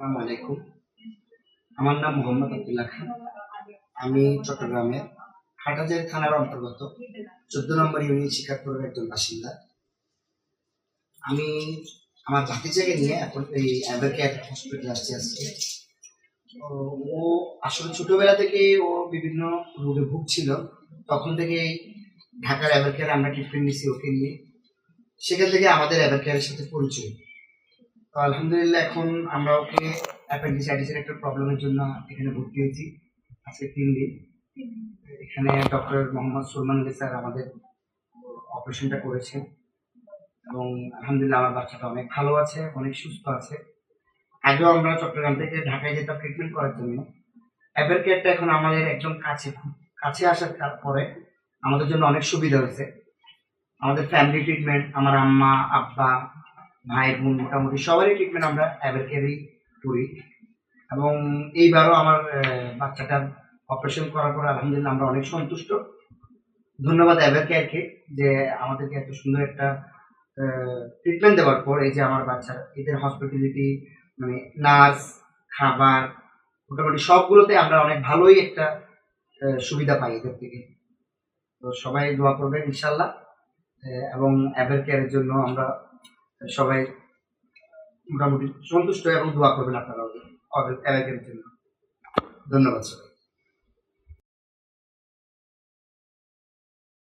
আলাইকুম। আমার নাম মোহাম্মদ আব্দুল্লাহ খান। আমি চট্টগ্রামের হাটাজারি থানার অন্তর্গত চোদ্দ নম্বর ইউনিয়ন শিকারপুরের একজন বাসিন্দা। আমি আমার ভাতিজাকে নিয়ে এখন এই অ্যাভারকেয়ার হসপিটালে আসছি আজকে। ও আসলে ছোটবেলা থেকে ও বিভিন্ন রোগে ভুগছিল। তখন থেকে ঢাকার অ্যাভারকেয়ার আমরা ট্রিটমেন্ট নিচ্ছি ওকে নিয়ে। সেখান থেকে আমাদের অ্যাভারকেয়ারের সাথে পরিচয়। তো আলহামদুলিল্লাহ এখন আমরা ওকে অ্যাপেন্ডিসাইটিসের একটা প্রবলেমের জন্য এখানে ভর্তি হয়েছি আজকে তিন দিন। এখানে ডক্টর মোহাম্মদ সুলমান আলী স্যার আমাদের অপারেশনটা করেছেন এবং আলহামদুলিল্লাহ আমার বাচ্চাটা অনেক ভালো আছে, অনেক সুস্থ আছে। আগেও আমরা চট্টগ্রাম থেকে ঢাকায় যেতাম ট্রিটমেন্ট করার জন্য। অ্যাপের কেয়ারটা এখন আমাদের একদম কাছে কাছে আসার কার- পরে আমাদের জন্য অনেক সুবিধা হয়েছে। আমাদের ফ্যামিলি ট্রিটমেন্ট আমার আম্মা, আব্বা ভাই, বোন মোটামুটি সবারই ট্রিটমেন্ট আমরা অ্যাভেলকেয়ারই করি। এবং এইবারও আমার বাচ্চাটার অপারেশন করার পর আলহামদুলিল্লাহ আমরা অনেক সন্তুষ্ট। ধন্যবাদ অ্যাভেলকেয়ারকে যে আমাদেরকে এত সুন্দর একটা ট্রিটমেন্ট দেওয়ার পর এই যে আমার বাচ্চার এদের হসপিটালিটি মানে নার্স, খাবার, মোটামুটি সবগুলোতে আমরা অনেক ভালোই একটা সুবিধা পাই এদের থেকে। তো সবাই দোয়া করবেন ইনশাল্লাহ। এবং অ্যাভেল কেয়ারের জন্য আমরা সবাই মোটামুটি সন্তুষ্ট এবং দোয়া করবেন আপনারা অ্যাভেল এলাকার জন্য। ধন্যবাদ সবাই